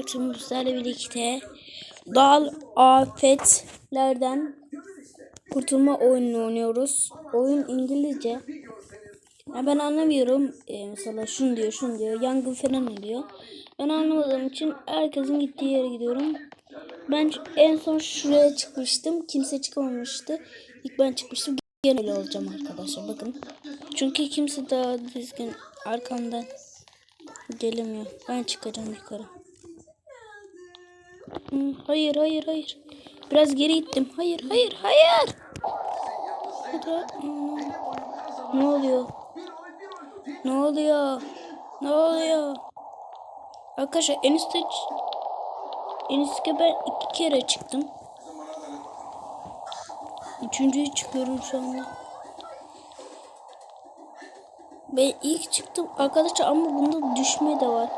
Mert'im sizlerle birlikte doğal afetlerden kurtulma oyununu oynuyoruz. Oyun İngilizce. Ya ben anlamıyorum. Ee, mesela şunu diyor, şunu diyor. Yangın falan diyor. Ben anlamadığım için herkesin gittiği yere gidiyorum. Ben en son şuraya çıkmıştım. Kimse çıkamamıştı. İlk ben çıkmıştım. Gene olacağım arkadaşlar. Bakın. Çünkü kimse daha düzgün arkamdan gelemiyor. Ben çıkacağım yukarı. Hayır, hayır, hayır. Biraz geri gittim. Hayır, hayır, hayır. Ne oluyor? Ne oluyor? Ne oluyor? Arkadaşlar en üstte en üstte ben iki kere çıktım. Üçüncüyü çıkıyorum şu anda. Ben ilk çıktım arkadaşlar ama bunda düşme de var.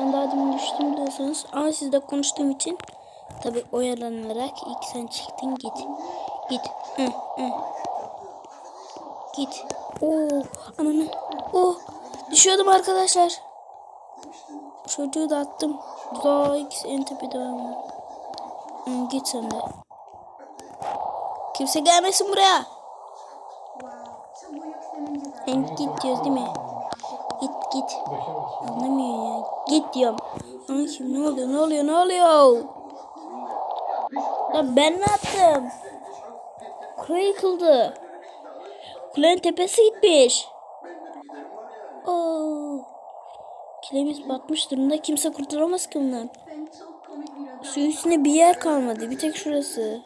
Ben daha demin düştüm biliyorsunuz. Ama sizle konuştuğum için tabi oyalanarak ilk sen çıktın git. Git. Hı, hı. Git. Oo, ananı. Oh, düşüyordum arkadaşlar. Çocuğu da attım. Daha ikisi en tepede var. Hı, git sen de. Kimse gelmesin buraya. Sen git diyoruz değil mi? Git. Anlamıyor ya. Git diyorum. Ama kim ne oluyor ne oluyor ne oluyor? Lan ben ne yaptım? Kule yıkıldı. Kulenin tepesi gitmiş. Oo. Kilemiz batmış durumda. Kimse kurtulamaz ki bundan. Su üstünde bir yer kalmadı. Bir tek şurası.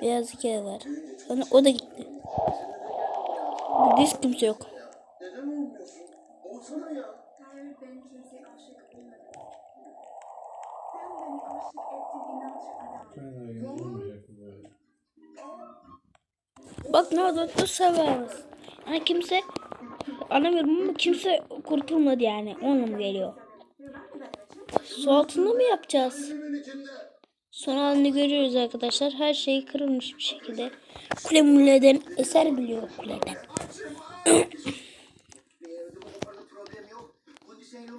Beyaz yer var. Sonra o da gitti. Biz kimse yok. Hayır ben kimseye aşık olmadım. Sen beni aşık ettiğin adam. Bak ne oldu? Bu sefer. Yani kimse anlamıyorum ama kimse kurtulmadı yani. Mı geliyor? Su altında mı yapacağız? Son halini görüyoruz arkadaşlar. Her şey kırılmış bir şekilde. Kule muleden eser biliyor kuleden.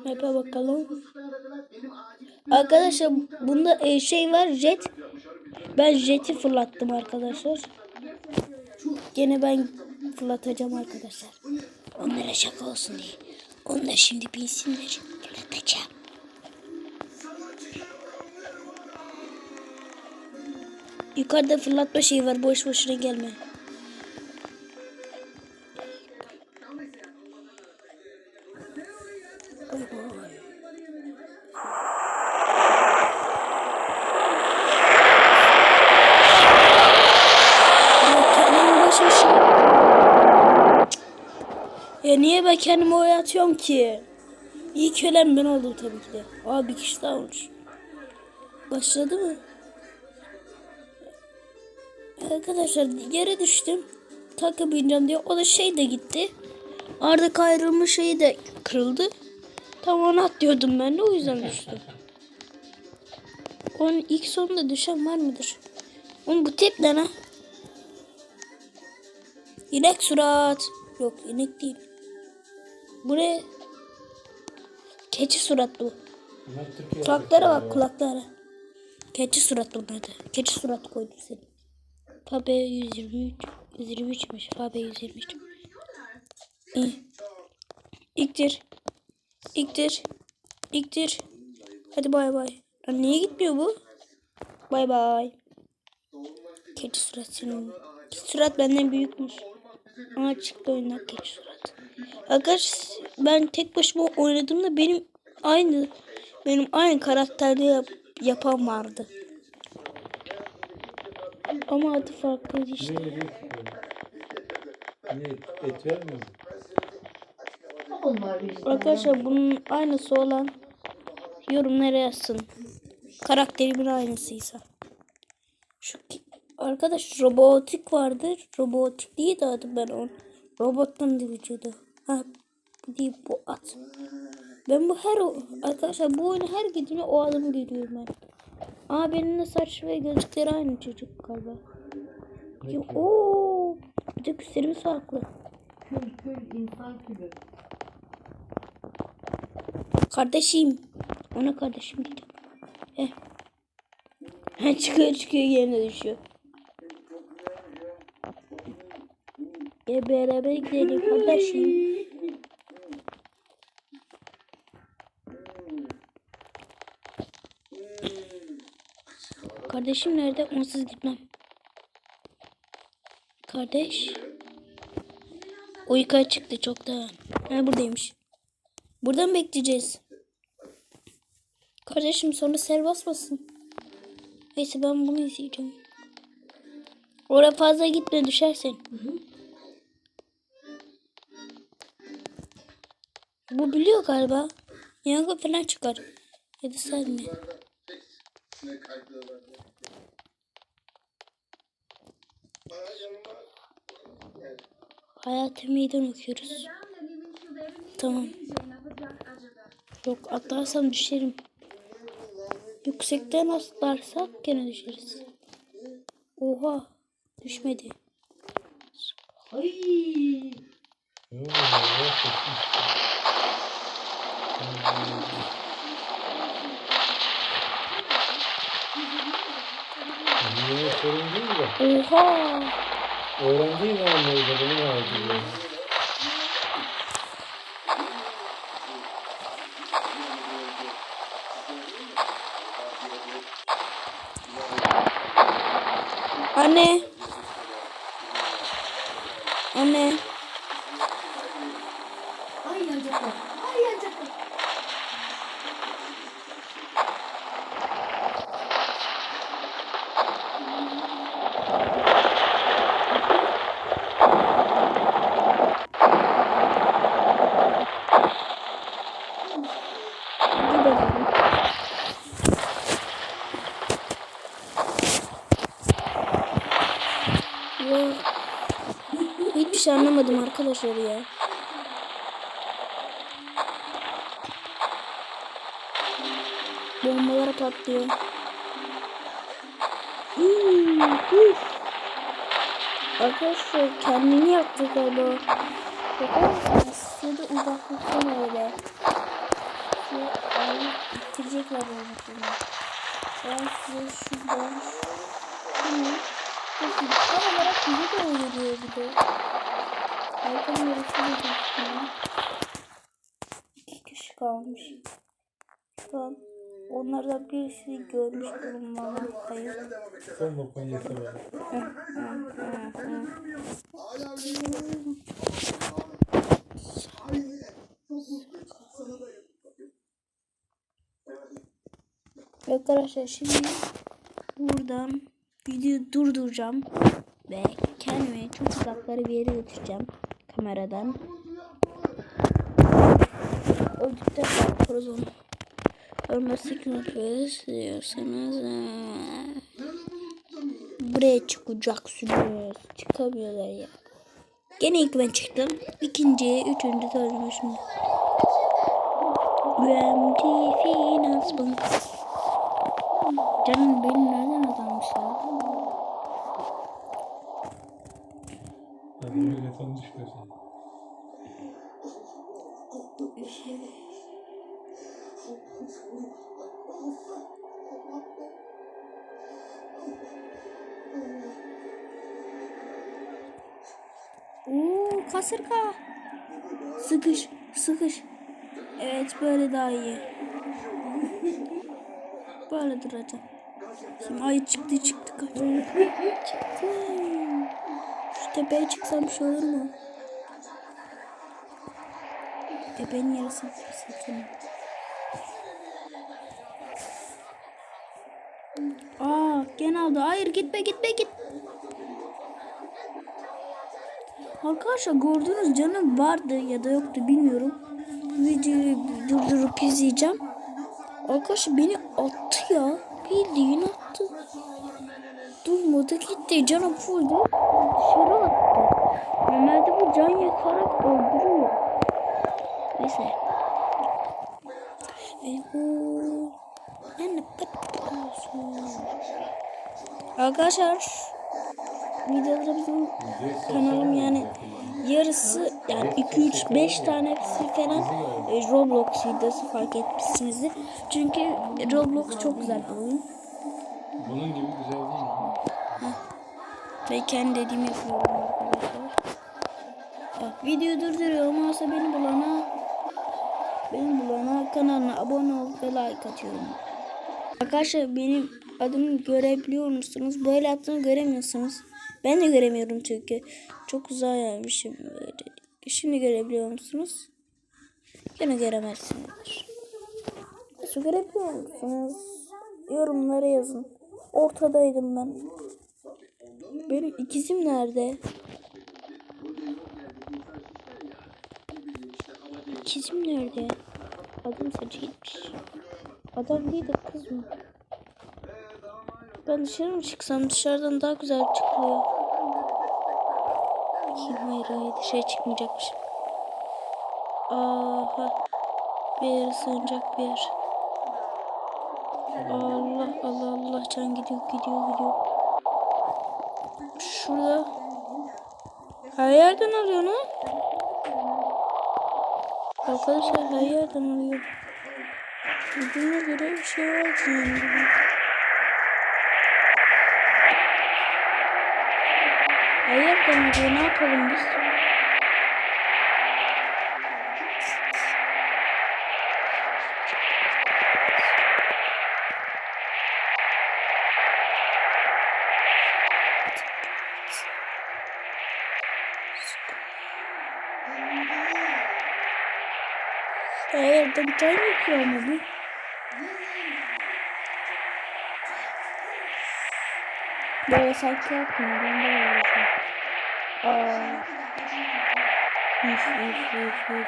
Map'e bakalım. Arkadaşlar bunda e, şey var jet. Ben jeti fırlattım arkadaşlar. Gene ben fırlatacağım arkadaşlar. Onlara şaka olsun diye. Onlar şimdi bilsinler. Fırlatacağım. Yukarıda fırlatma şeyi var. Boş boşuna gelme. Bay bay. Ya kendimi boş boş- Ben kendimi oraya ki? İyi ki ölen ben oldum tabii ki de. Aa bir kişi daha olmuş. Başladı mı? Arkadaşlar yere düştüm. Takı bineceğim diye. O da şey de gitti. Arada ayrılmış şey de kırıldı. Tam onu atlıyordum ben de o yüzden düştüm. Onun ilk sonunda düşen var mıdır? Oğlum bu tip ne? İnek surat. Yok inek değil. Bu ne? Keçi surat bu. Kulaklara bak kulaklara. Keçi surat bunlar da. Keçi surat koydum seni. Fabe 123. 123'müş. Fabe 123. İyi. İktir. İktir. İktir. Hadi bay bay. Lan niye gitmiyor bu? Bay bay. Keçi surat senin. Keçi surat benden büyükmüş. Ama çıktı oyundan keçi surat. Arkadaş ben tek başıma oynadığımda benim aynı benim aynı karakterde yap, yapan vardı. Ama adı farklıydı işte. Niye et vermiyor? Arkadaşlar bunun aynısı olan yorumlara yazsın. Karakterimin aynısıysa. Şu arkadaş robotik vardır. Robotik değil de adı ben onu. Robottan da vücudu. Ha bu değil bu at. Ben bu her arkadaşlar bu oyunu her gidine o adamı görüyorum ben. Aa benim de saç ve gözlükleri aynı çocuk galiba. Bakayım. Oo, bir de gösterimiz farklı. Kül kül insan külü. Kardeşim. Ona kardeşim diyeceğim. Eh. Çıkıyor çıkıyor yerine düşüyor. Gel beraber gidelim kardeşim. Kardeşim nerede? Onsuz gitmem. Kardeş. Uykuya çıktı çoktan. Ha buradaymış. Buradan bekleyeceğiz. Kardeşim sonra sel basmasın. Neyse ben bunu izleyeceğim. Oraya fazla gitme düşersin. Bu biliyor galiba. Yangın falan çıkar. Ya da sen mi? Hayati meydan okuyoruz. Tamam. Yok atlarsam düşerim. Yüksekten atlarsak gene düşeriz. Oha. Düşmedi. Ay. Yine sorun değil de. Oha. Öğrendiğin anlayınca bunu merak ediyorum. Anne. Anne. Ay yanacaklar. Ay yanacaklar. Gidelim. Ya. Hiçbir şey anlamadım arkadaşlar ya. Bombalar patlıyor. Hmm. Arkadaşlar kendini yaktı galiba. Şurada uzaklıktan öyle. Şu ayı bitirecekler şimdi. Ben size şuradan şunu tam olarak bize de oluyor bir de. İki kişi kalmış. Şu an onlardan birisini görmüş bulunmaktayım. Son lokman yeter. Arkadaşlar şimdi buradan videoyu durduracağım ve kendimi çok uzaklara bir yere götüreceğim kameradan. Öldükten sonra yaparız onu. Örme sıkıntı diyorsanız eee, buraya çıkacaksınız. Çıkamıyorlar ya. Gene ilk ben çıktım. İkinci, üçüncü, dördüncü şimdi. Finans Bank. Canım benim nereden adammış ya? Hadi öyle tanış görsün. Oo kasırga. Sıkış, sıkış. Evet böyle daha iyi. Böyle duracağım. Şimdi ay çıktı çıktı kaç. çıktı. Tepeye çıksam şey olur mu? Tepenin yarısını satayım. Aa gene aldı. Hayır gitme gitme git. Arkadaşlar gördüğünüz canım vardı ya da yoktu bilmiyorum. Videoyu durdurup izleyeceğim. Arkadaşlar beni attı ya. Bildiğin attı. Durmadı gitti. Canım fulldu. Dışarı attı. Normalde bu can yakarak öldürüyor. Neyse. Eyvah. Yani patlasın. Arkadaşlar videolarımızın kanalım yani yarısı yani 2 3 5 tanesi falan e, Roblox videosu fark etmişsinizdir. Çünkü Roblox çok güzel. Bunun gibi güzel değil mi? Ve kendi dediğimi yapıyorum arkadaşlar. Bak videoyu durduruyorum. Olsa beni bulana beni bulana kanalına abone ol ve like atıyorum. Arkadaşlar benim adımı görebiliyor musunuz? Böyle yaptığını göremiyorsunuz. Ben de göremiyorum çünkü. Çok uzağa gelmişim. Böyle. Şimdi görebiliyor musunuz? Yine göremezsiniz. Nasıl görebiliyor musunuz? Yorumlara yazın. Ortadaydım ben. Benim ikizim nerede? İkizim nerede? Adım Sacit'miş. Adam değil de kız mı? Ben dışarı mı çıksam dışarıdan daha güzel çıkıyor. Bakayım hayır hayır dışarı çıkmayacakmış. Aha. Bir yere sığınacak bir yer. Allah Allah Allah can gidiyor gidiyor gidiyor. Şurada. Her yerden alıyor lan. Arkadaşlar her yerden alıyor. Dediğime göre bir şey var yani. Her yerden alıyor. Ne yapalım biz? Her yerden can yakıyor ama bu. Böyle sanki yapmıyor. Ben de öyle yapıyorum. Aa. Üf üf üf üf.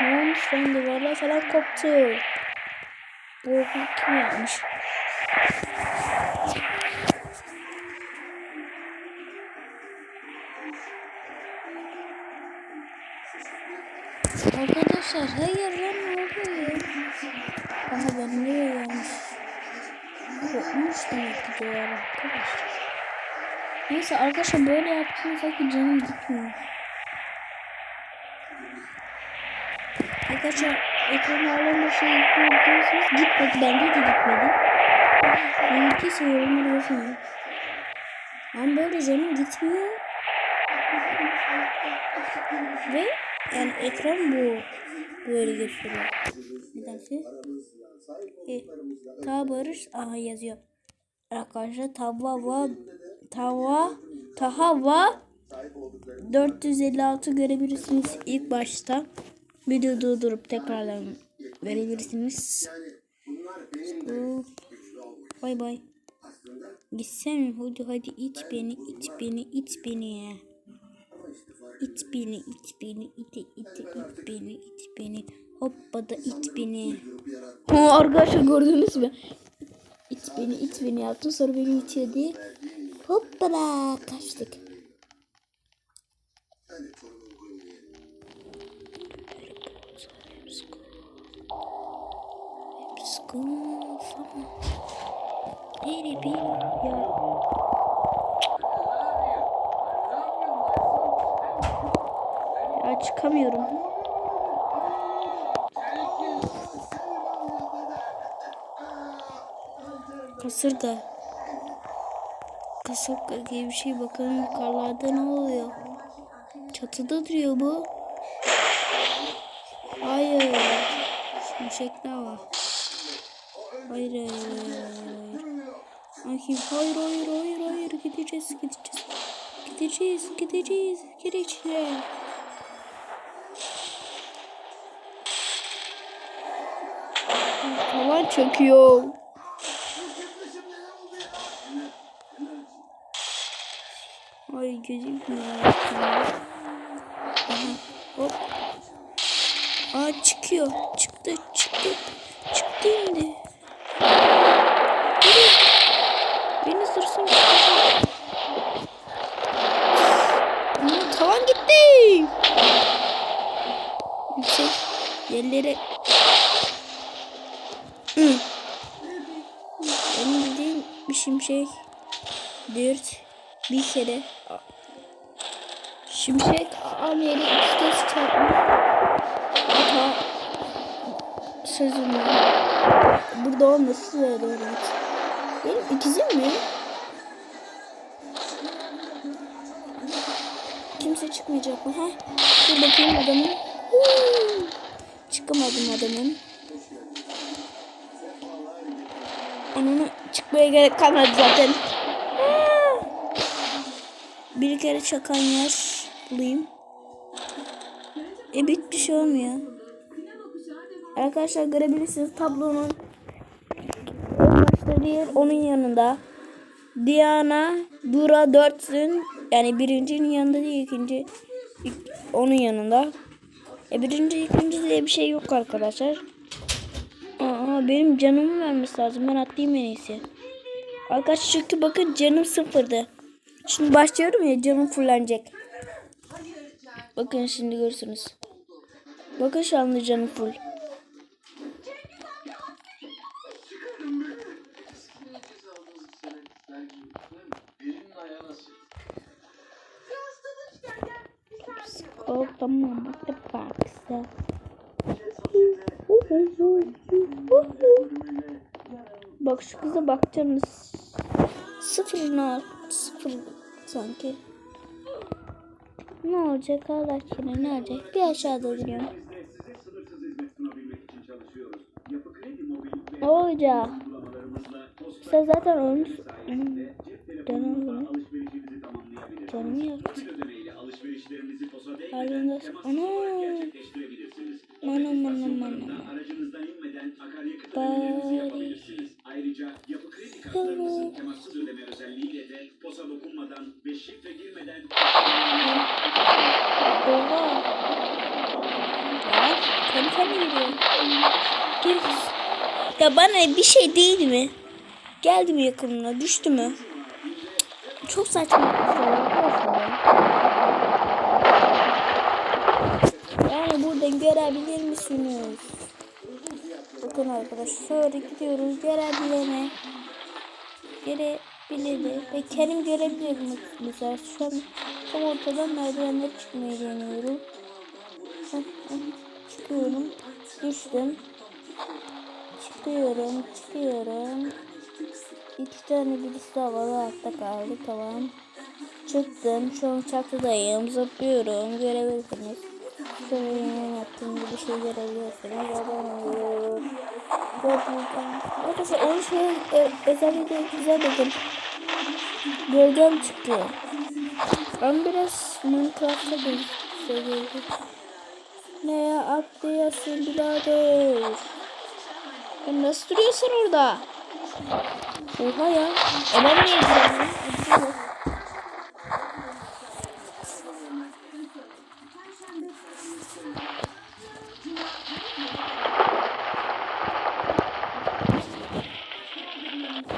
Ne olmuş lan duvarlar falan koptu. Bu kim yapmış? Neyse arkadaşlar böyle yaptığınız sanki canım gitmiyor. Arkadaşlar ekrana alanda şey yüklüyorsunuz. Gitmedi bence de gitmedi. Ben gittiyse yorumları yazın. Ama böyle canım gitmiyor. Ve yani ekran bu. Böyle gösteriyor. Nedense. E, ta barış. Aha yazıyor. Arkadaşlar tava va tava taha va 456 görebilirsiniz ilk başta. Video durdurup tekrardan verebilirsiniz. Bay bay. Gitsem hadi hadi it beni it beni it beni. İt beni it beni ite ite it beni it beni. Hoppa da it beni. Arkadaşlar gördünüz mü? İt beni it beni yaptı sonra beni itiyordu. Hoppala kaçtık. Biri bir. Ya çıkamıyorum. Kasırga. Kasırga gibi bir şey bakalım yukarılarda ne oluyor. Çatıda duruyor bu. Hayır. Şimşekler var. Hayır hayır hayır hayır hayır hayır hayır gideceğiz gideceğiz. Gideceğiz gideceğiz gideceğiz. Tavan çöküyor. Aha, hop. Aa çıkıyor. Çıktı çıktı. Çıktı indi. Beni, beni sırsın çıkacak. Ama tavan gitti. Yüksek yerlere. Benim bildiğim bir şimşek. Dirt. Bir kere. Şimşek Amir'i iki kez çarpmış. Hata sözümü. Burada olması veriyorum. Benim ikizim mi? Kimse çıkmayacak mı? Heh. Dur bakayım adamın. Huu. Çıkamadım adamın. Onun çıkmaya gerek kalmadı zaten. Bir kere çakan yer bulayım. E bir şey olmuyor. Arkadaşlar görebilirsiniz tablonun başta yer onun yanında. Diana, Dura dörtsün. Yani birincinin yanında değil ikinci ik- onun yanında. E birinci ikinci diye bir şey yok arkadaşlar. Aa, benim canımı vermesi lazım. Ben atlayayım en iyisi. Arkadaşlar çünkü bakın canım sıfırdı. Şimdi başlıyorum ya canım fullenecek. Bakın şimdi görürsünüz. Bakın şu anda canım full. What the that? Bak şu kıza bakacaksınız. Sıfırına sıfır sanki. Ne olacak Allah aşkına ne olacak? Bir aşağıda duruyorum. Ne olacak? Sen zaten. Hmm. Canım bunu. Canım yok. Harbiden Ana. Bana bir şey değil mi? Geldi mi yakınına? Düştü mü? Çok saçma. Yani buradan görebilir misiniz? Bakın arkadaşlar gidiyoruz görebilene. Görebilir. Ve kendim görebilirim mesela. Şu an tam ortadan merdivenler çıkmayı deniyorum. Çıkıyorum. Düştüm. Çıkıyorum. Çıkıyorum. İki tane birisi havalı altta kaldı. Tamam. Çıktım. Şu an çatıdayım. Zıplıyorum. Görebilirsiniz. Şöyle yeni yaptığım gibi şey görebilirsiniz. Arkadaşlar onun şey e, özellikle güzel dedim. Gölgem çıktı. Ben biraz Minecraft'ta bir seviyorum. Ne atlıyorsun birader? Ya nasıl duruyorsun orada? Oha ya. Ben niye gidiyorum?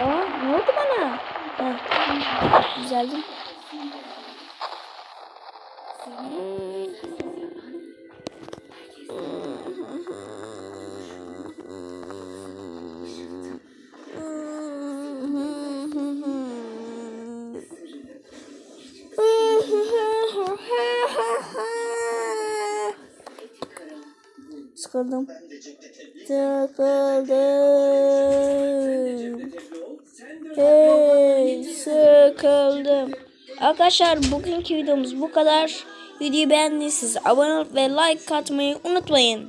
Aa, ne oldu bana? Ha, düzeldim. Sıkıldım. Sıkıldım. Hey, sıkıldım. Arkadaşlar bugünkü videomuz bu kadar. Videoyu beğendiyseniz abone olup ve like atmayı unutmayın.